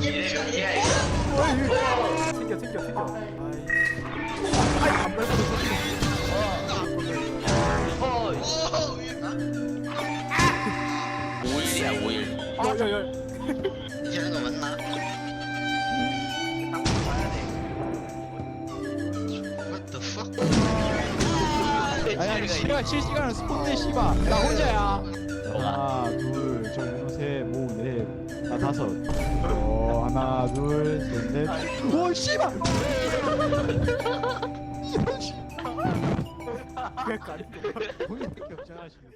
챙겨 챙겨 챙겨 아이 아이 안 밟아도 오일이야 오일 야야야 이러는 거 맞나? What the fuck? 아니 씨발 실시간으로 스폰데 씨발 나 혼자야 하나 둘저 셋모넷나 다섯 어 하나 둘셋넷오 씨발 이런 가리켜 본인밖에 없잖아 지금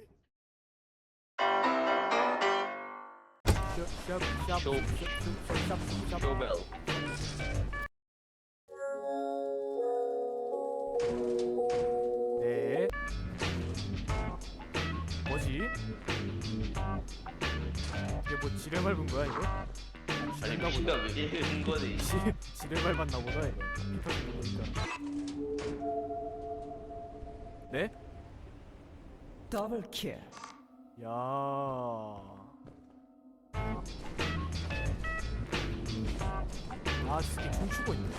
네. 뭐지? 이게 뭐 지뢰 밟은 거야 이거? 보다. 왜 이런 거지? 지, 지뢰 밟았나 보다 이거. 네? 더블 킬. 야. 아, 저게 춤추고 있네.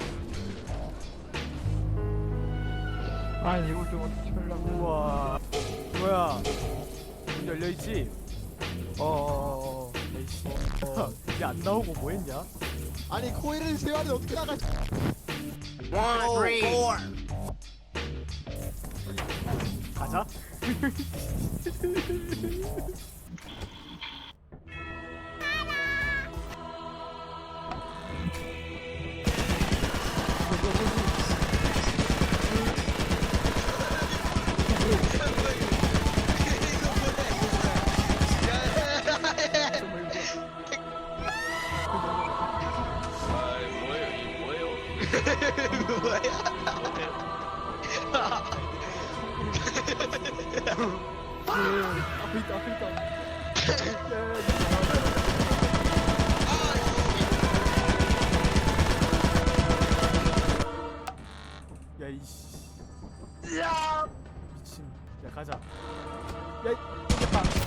아니 이걸 좀 어떻게 하려고 우와 뭐야 문 열려 있지? 어어어어 에이씨 이게 안 나오고 뭐 했냐? 아니 코일을 세 마리 어떻게 나가? 가자 아프리카 아프리카 야 이씨. 야! 미친. 야 가자. 야 이- 이겼다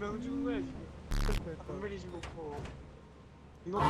명 죽은 거야 지금. 건물이 죽었고. 이거.